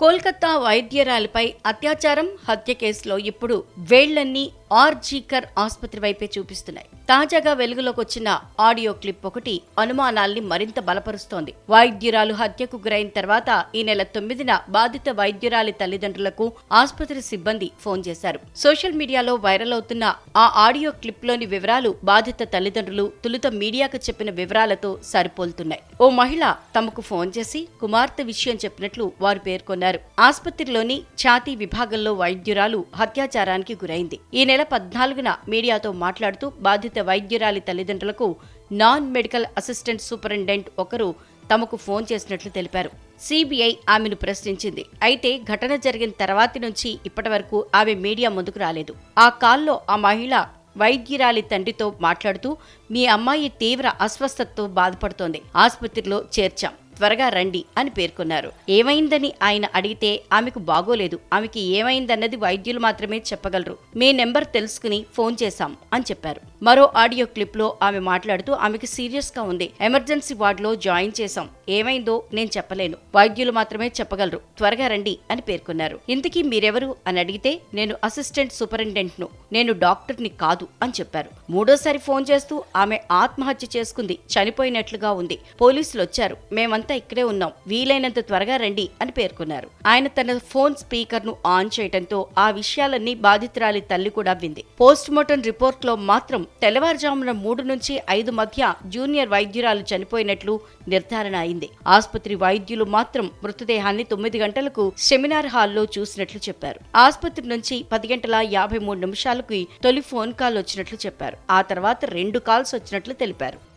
కోల్కతా వైద్యరాలపై అత్యాచారం హత్య కేసులో ఇప్పుడు వేళ్ళన్నీ ఆర్జీకర్ ఆసుపత్రి వైపే చూపిస్తున్నాయి. తాజాగా వెలుగులోకి వచ్చిన ఆడియో క్లిప్ ఒకటి అనుమానాల్ని మరింత బలపరుస్తోంది. వైద్యురాలు హత్యకు గురైన తర్వాత ఈ నెల తొమ్మిదిన బాధిత వైద్యురాలి తల్లిదండ్రులకు ఆసుపత్రి సిబ్బంది ఫోన్ చేశారు. సోషల్ మీడియాలో వైరల్ అవుతున్న ఆ ఆడియో క్లిప్లోని వివరాలు బాధిత తల్లిదండ్రులు తొలుత మీడియాకు చెప్పిన వివరాలతో సరిపోలుతున్నాయి. ఓ మహిళ తమకు ఫోన్ చేసి కుమార్తె విషయం చెప్పినట్లు వారు పేర్కొన్నారు. ఆసుపత్రిలోని ఛాతీ విభాగంలో వైద్యురాలు హత్యాచారానికి గురైంది. ఈ నెల పద్నాలుగున మీడియాతో మాట్లాడుతూ బాధిత వైద్యురాలి తల్లిదండ్రులకు నాన్ మెడికల్ అసిస్టెంట్ సూపరింటెండెంట్ ఒకరు తమకు ఫోన్ చేసినట్లు తెలిపారు. సిబిఐ ఆమెను ప్రశ్నించింది. అయితే ఘటన జరిగిన తర్వాతి నుంచి ఇప్పటి వరకు ఆమె మీడియా ముందుకు రాలేదు. ఆ కాల్లో ఆ మహిళ వైద్యురాలి తండ్రితో మాట్లాడుతూ మీ అమ్మాయి తీవ్ర అస్వస్థతతో బాధపడుతోంది. ఆసుపత్రిలో చేర్చాం. త్వరగా రండి అని పేర్కొన్నారు. ఏమైందని ఆయన అడిగితే ఆమెకు బాగోలేదు. ఆమెకి ఏమైందన్నది వైద్యులు మాత్రమే చెప్పగలరు. మీ నెంబర్ తెలుసుకుని ఫోన్ చేశాం అని చెప్పారు. మరో ఆడియో క్లిప్లో ఆమె మాట్లాడుతూ ఆమెకు సీరియస్గా ఉంది. ఎమర్జెన్సీ వార్డులో జాయిన్ చేశాం. ఏమైందో నేను చెప్పలేను. వైద్యులు మాత్రమే చెప్పగలరు. త్వరగా రండి అని పేర్కొన్నారు. ఇంతకీ మీరెవరు అని అడిగితే నేను అసిస్టెంట్ సూపరింటెండెంట్ను నేను డాక్టర్ని కాదు అని చెప్పారు. మూడోసారి ఫోన్ చేస్తూ ఆమె ఆత్మహత్య చేసుకుంది. చనిపోయినట్లుగా ఉంది. పోలీసులు వచ్చారు మేమంతా ఇక్కడే ఉన్నాం. వీలైనంత త్వరగా రండి అని పేర్కొన్నారు. ఆయన తన ఫోన్ స్పీకర్ను ఆన్ చేయడంతో ఆ విషయాలన్నీ బాధితురాలి తల్లి కూడా వింది. పోస్ట్ మార్టం రిపోర్ట్లో మాత్రం తెల్లవారుజామున మూడు నుంచి ఐదు మధ్య జూనియర్ వైద్యురాలు చనిపోయినట్లు నిర్ధారణ అయింది. ఆసుపత్రి వైద్యులు మాత్రం మృతదేహాన్ని తొమ్మిది గంటలకు సెమినార్ హాల్లో చూసినట్లు చెప్పారు. ఆసుపత్రి నుంచి పది గంటల యాభై మూడు నిమిషాలకు తొలి ఫోన్ కాల్ వచ్చినట్లు చెప్పారు. ఆ తర్వాత రెండు కాల్స్ వచ్చినట్లు తెలిపారు.